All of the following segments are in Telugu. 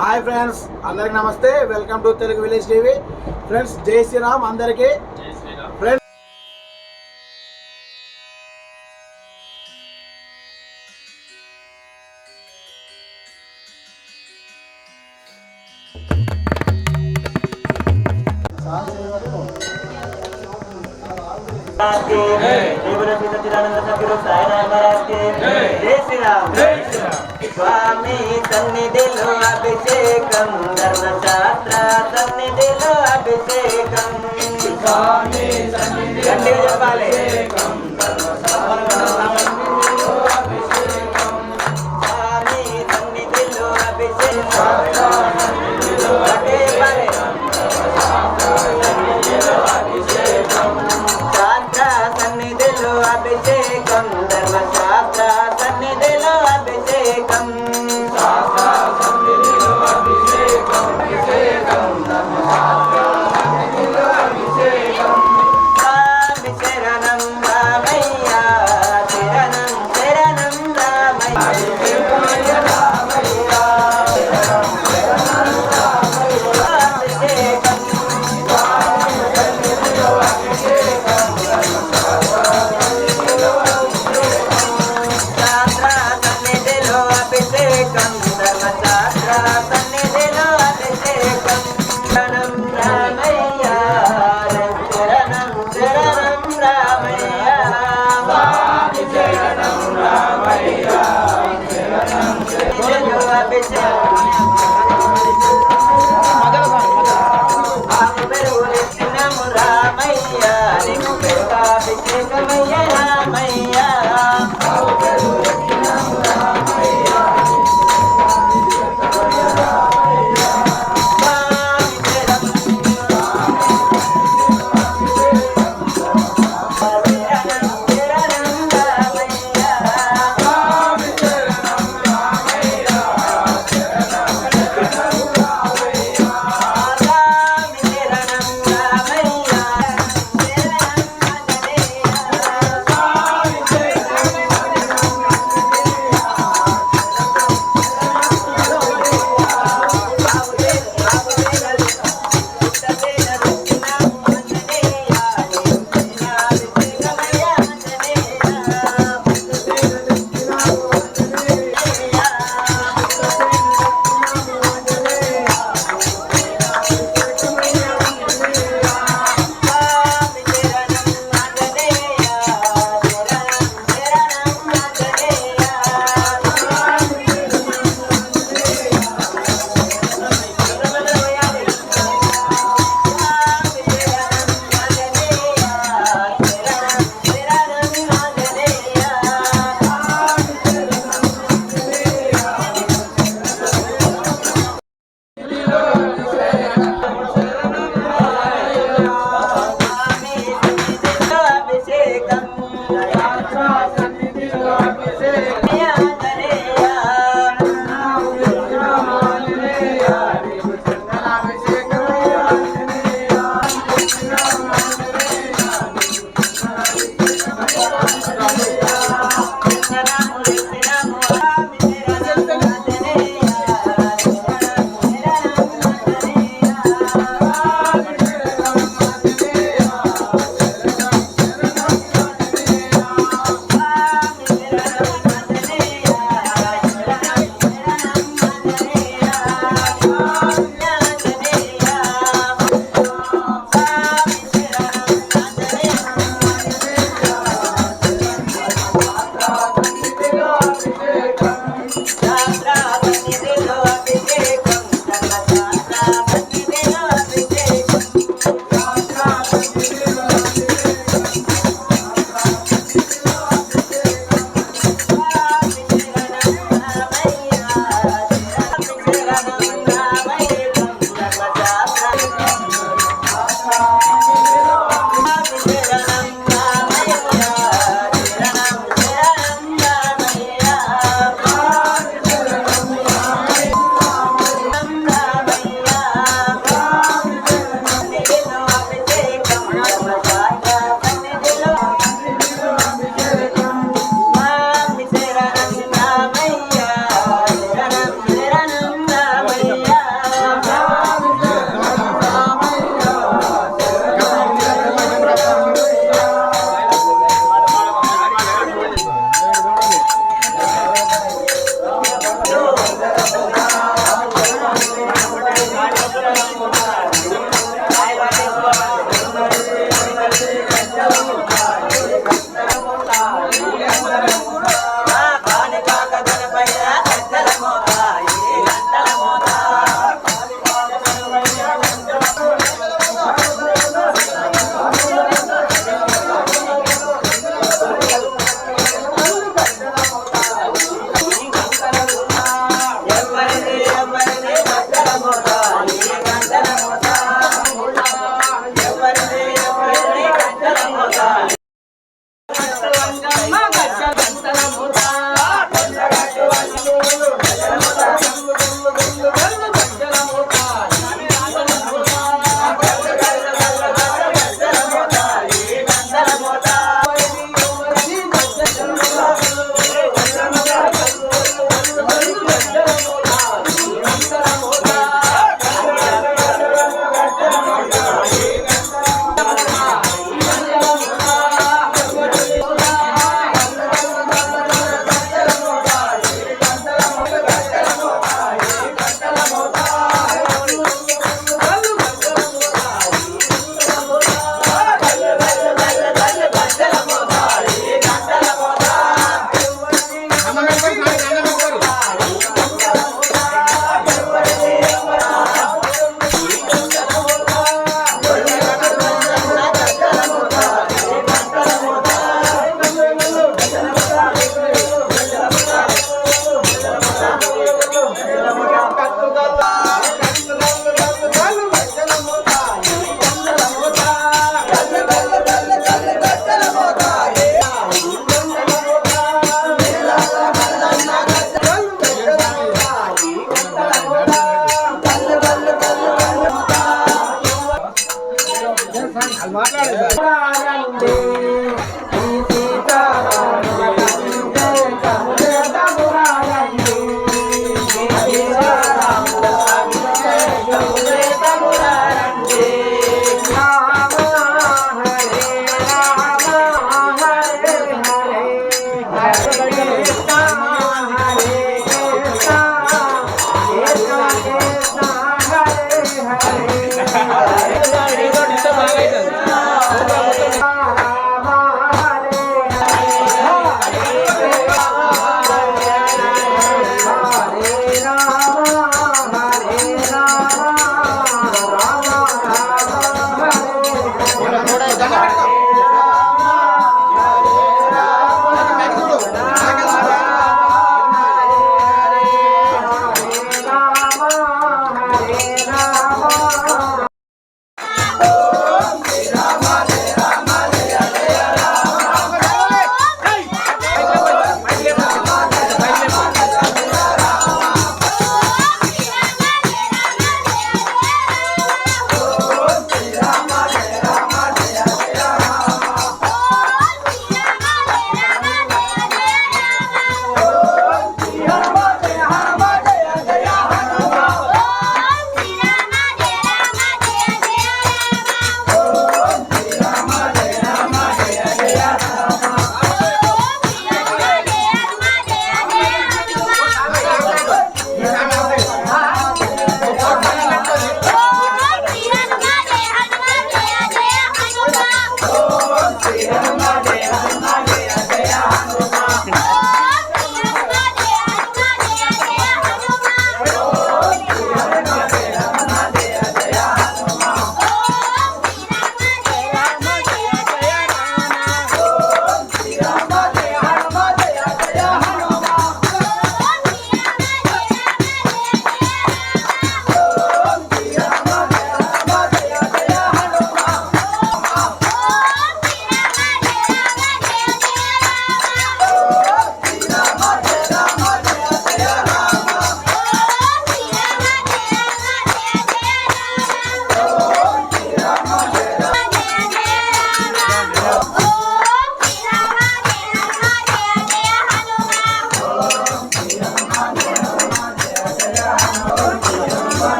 హాయ్ ఫ్రెండ్స్ అందరికి నమస్తే. Welcome to Telugu village TV friends Jai Shriram అందరికీ. స్వామి సన్నిధిలో అభిషేకం ధర్మశాస్త్ర సన్నిధిలో అభిషేకం. స్వామి గట్టిగా చెప్పాలి. Oh,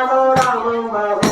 I don't know Ram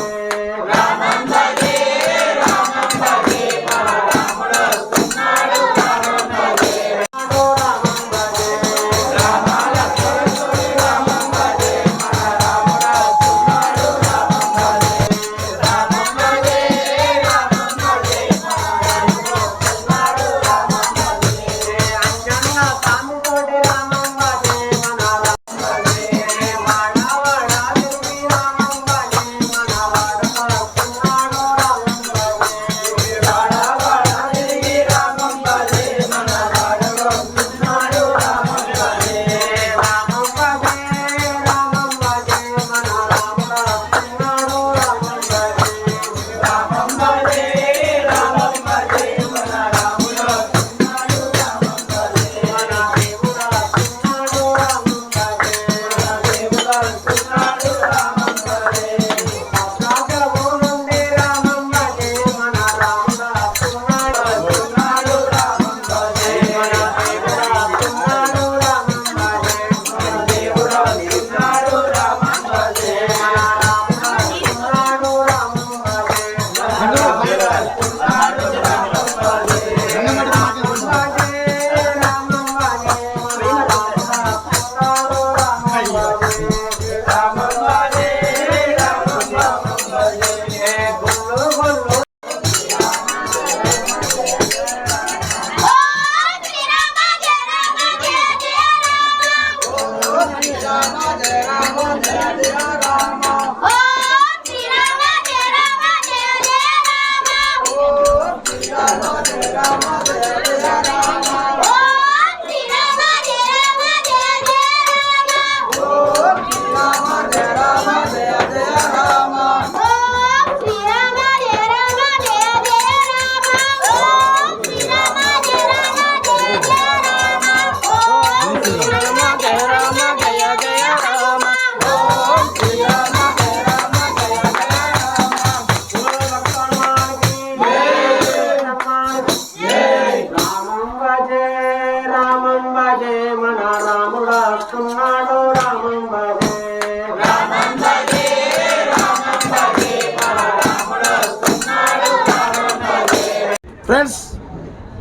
friends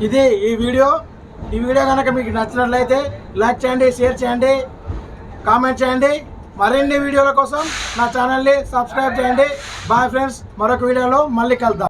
ఇది ఈ వీడియో. ఈ వీడియో కనుక మీకు నచ్చినట్లయితే లైక్ చేయండి షేర్ చేయండి కామెంట్ చేయండి. మరిన్ని వీడియోల కోసం నా ఛానల్ని సబ్స్క్రైబ్ చేయండి. బాయ్ ఫ్రెండ్స్ మరొక వీడియోలో మళ్ళీ కలుద్దాం.